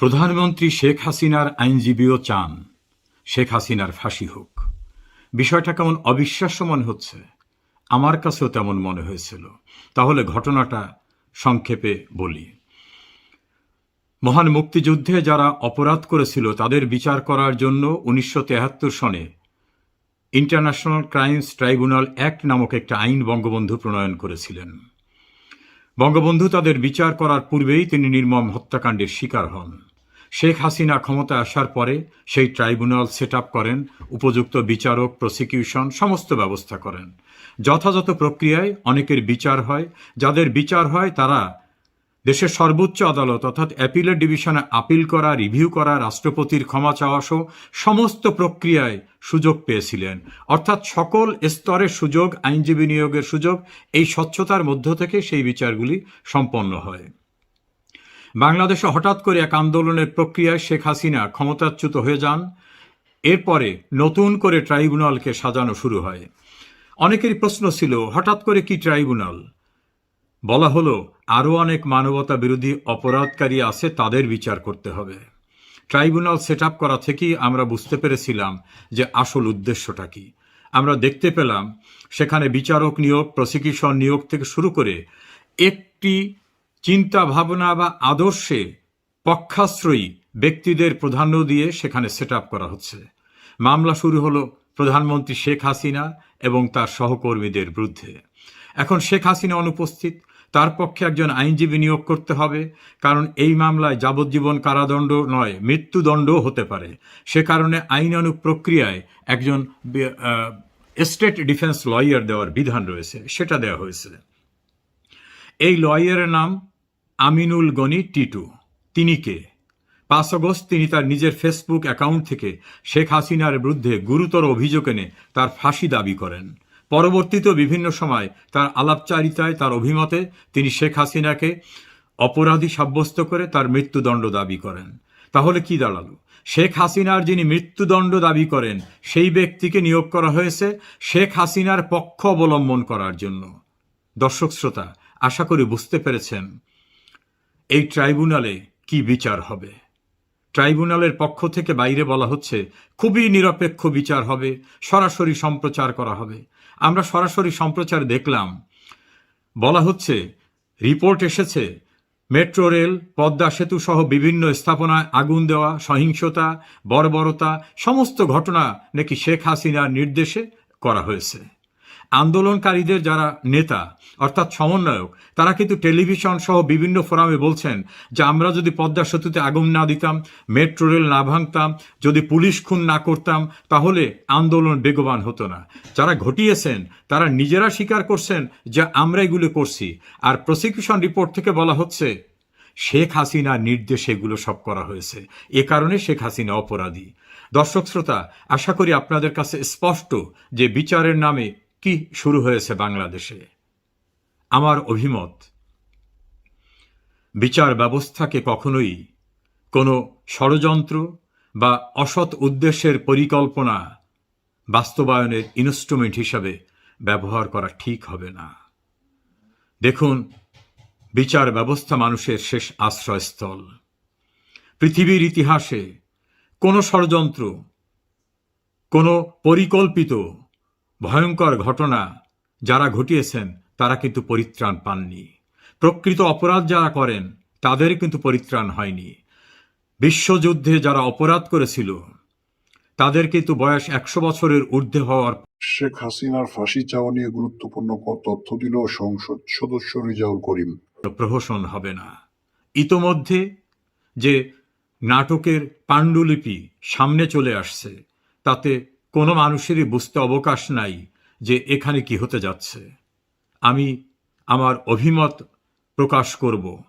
প্রধানমন্ত্রী শেখ হাসিনার আইনজীবীও চান। শেখ হাসিনার ফাঁসি হোক। বিষয়টা কেমন অবিশ্বাস্য মনে হচ্ছে? আমার কাছেও তেমন মনে হয়েছিল। তাহলে ঘটনাটা সংক্ষেপে বলি। মহান মুক্তিযুদ্ধে যারা অপরাধ করেছিল, তাদের বিচার করার জন্য উনিশশো সনে ইন্টারন্যাশনাল ক্রাইমস ট্রাইব্যুনাল অ্যাক্ট নামক একটা আইন বঙ্গবন্ধু প্রণয়ন করেছিলেন। বঙ্গবন্ধু তাদের বিচার করার পূর্বেই তিনি নির্মম হত্যাকাণ্ডের শিকার হন। শেখ হাসিনা ক্ষমতায় আসার পরে সেই ট্রাইব্যুনাল সেট করেন, উপযুক্ত বিচারক, প্রসিকিউশন, সমস্ত ব্যবস্থা করেন। যথাযথ প্রক্রিয়ায় অনেকের বিচার হয়। যাদের বিচার হয়, তারা দেশের সর্বোচ্চ আদালত অর্থাৎ অ্যাপিলের ডিভিশনে আপিল করা, রিভিউ করা, রাষ্ট্রপতির ক্ষমা চাওয়া সহ সমস্ত প্রক্রিয়ায় সুযোগ পেয়েছিলেন। অর্থাৎ সকল স্তরের সুযোগ, আইনজীবী নিয়োগের সুযোগ এই স্বচ্ছতার মধ্য থেকে সেই বিচারগুলি সম্পন্ন হয়। বাংলাদেশে হঠাৎ করে এক আন্দোলনের প্রক্রিয়ায় শেখ হাসিনা ক্ষমতাচ্যুত হয়ে যান। এরপরে নতুন করে ট্রাইব্যুনালকে সাজানো শুরু হয়। অনেকেরই প্রশ্ন ছিল, হঠাৎ করে কি ট্রাইব্যুনাল? বলা হলো, আরও অনেক মানবতা বিরোধী অপরাধকারী আছে, তাদের বিচার করতে হবে। ট্রাইব্যুনাল সেট আপ করা থেকেই আমরা বুঝতে পেরেছিলাম যে আসল উদ্দেশ্যটা কি। আমরা দেখতে পেলাম, সেখানে বিচারক নিয়োগ, প্রসিকিউশন নিয়োগ থেকে শুরু করে একটি চিন্তা ভাবনা বা আদর্শে পক্ষাশ্রয়ী ব্যক্তিদের প্রাধান্য দিয়ে সেখানে সেট করা হচ্ছে। মামলা শুরু হলো প্রধানমন্ত্রী শেখ হাসিনা এবং তার সহকর্মীদের বিরুদ্ধে। এখন শেখ হাসিনা অনুপস্থিত, তার পক্ষে একজন আইনজীবী নিয়োগ করতে হবে, কারণ এই মামলায় যাবজ্জীবন কারাদণ্ড নয়, মৃত্যুদণ্ডও হতে পারে। সে কারণে আইনানুগ প্রক্রিয়ায় একজন স্টেট ডিফেন্স লয়ার দেওয়ার বিধান রয়েছে, সেটা দেওয়া হয়েছে। এই লয়ারের নাম আমিনুল গনি টিটু। তিনি কে? পাঁচ আগস্ট তিনি তার নিজের ফেসবুক অ্যাকাউন্ট থেকে শেখ হাসিনার বিরুদ্ধে গুরুতর অভিযোগ এনে তার ফাঁসি দাবি করেন। পরবর্তীতে বিভিন্ন সময় তার আলাপচারিতায়, তার অভিমতে তিনি শেখ হাসিনাকে অপরাধী সাব্যস্ত করে তার মৃত্যুদণ্ড দাবি করেন। তাহলে কি দাঁড়াল? শেখ হাসিনার যিনি মৃত্যুদণ্ড দাবি করেন, সেই ব্যক্তিকে নিয়োগ করা হয়েছে শেখ হাসিনার পক্ষ অবলম্বন করার জন্য। দর্শক শ্রোতা, আশা করি বুঝতে পেরেছেন। এই ট্রাইব্যুনালে কি বিচার হবে? ট্রাইব্যুনালের পক্ষ থেকে বাইরে বলা হচ্ছে, খুবই নিরপেক্ষ বিচার হবে, সরাসরি সম্প্রচার করা হবে। আমরা সরাসরি সম্প্রচার দেখলাম। বলা হচ্ছে, রিপোর্ট এসেছে, মেট্রো রেল, পদ্মা সেতু সহ বিভিন্ন স্থাপনায় আগুন দেওয়া, সহিংসতা, বর্বরতা, সমস্ত ঘটনা নাকি শেখ হাসিনার নির্দেশে করা হয়েছে। আন্দোলনকারীদের যারা নেতা, অর্থাৎ সমন্বয়ক, তারা কিন্তু টেলিভিশন সহ বিভিন্ন ফোরামে বলছেন যে আমরা যদি পদ্মা সেতুতে আগুন না দিতাম, মেট্রো রেল না ভাঙতাম, যদি পুলিশ খুন না করতাম, তাহলে আন্দোলন বেগবান হতো না। যারা ঘটিয়েছেন, তারা নিজেরা স্বীকার করছেন যে আমরা এগুলো করছি। আর প্রসিকিউশন রিপোর্ট থেকে বলা হচ্ছে, শেখ হাসিনার নির্দেশে এগুলো সব করা হয়েছে। এ কারণে শেখ হাসিনা অপরাধী। দর্শক শ্রোতা, আশা করি আপনাদের কাছে স্পষ্ট যে বিচারের নামে কি শুরু হয়েছে বাংলাদেশে? আমার অভিমত, বিচার ব্যবস্থাকে কখনোই কোনো ষড়যন্ত্র বা অসৎ উদ্দেশ্যের পরিকল্পনা বাস্তবায়নের ইনস্ট্রুমেন্ট হিসাবে ব্যবহার করা ঠিক হবে না। দেখুন, বিচার ব্যবস্থা মানুষের শেষ আশ্রয়স্থল। পৃথিবীর ইতিহাসে কোনো ষড়যন্ত্র, কোনো পরিকল্পিত ভয়ঙ্কর ঘটনা যারা ঘটিয়েছেন তারা কিন্তু পরিত্রাণ পাননি। প্রকৃত অপরাধ যারা করেন তাদের কিন্তু পরিত্রাণ হয়নি। বিশ্বযুদ্ধে যারা অপরাধ করেছিল তাদের কিন্তু বয়স একশো বছরের ঊর্ধ্বে হওয়ার শেখ হাসিনার ফাঁসি চাওয়া নিয়ে গুরুত্বপূর্ণ তথ্য দিল সংসদ সদস্য রিজাউল করিম। প্রহসন হবে না। ইতোমধ্যে যে নাটকের পাণ্ডুলিপি সামনে চলে আসছে তাতে কোনো মানুষেরই বুঝতে অবকাশ নাই যে এখানে কি হতে যাচ্ছে। আমি আমার অভিমত প্রকাশ করব।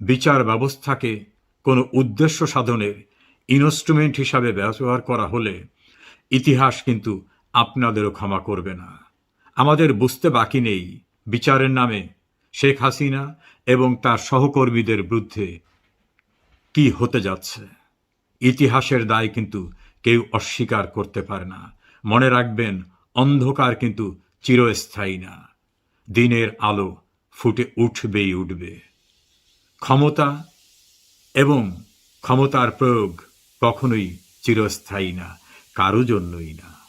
বিচার ব্যবস্থাকে কোনো উদ্দেশ্য সাধনের ইনস্ট্রুমেন্ট হিসাবে ব্যবহার করা হলে ইতিহাস কিন্তু আপনাদেরও ক্ষমা করবে না। আমাদের বুঝতে বাকি নেই বিচারের নামে শেখ হাসিনা এবং তার সহকর্মীদের বিরুদ্ধে কি হতে যাচ্ছে। ইতিহাসের দায় কিন্তু কেউ অস্বীকার করতে পারে না। মনে রাখবেন, অন্ধকার কিন্তু চিরস্থায়ী না। দিনের আলো ফুটে উঠবেই উঠবে। ক্ষমতা এবং ক্ষমতার প্রয়োগ কখনোই চিরস্থায়ী না, কারও জন্যই না।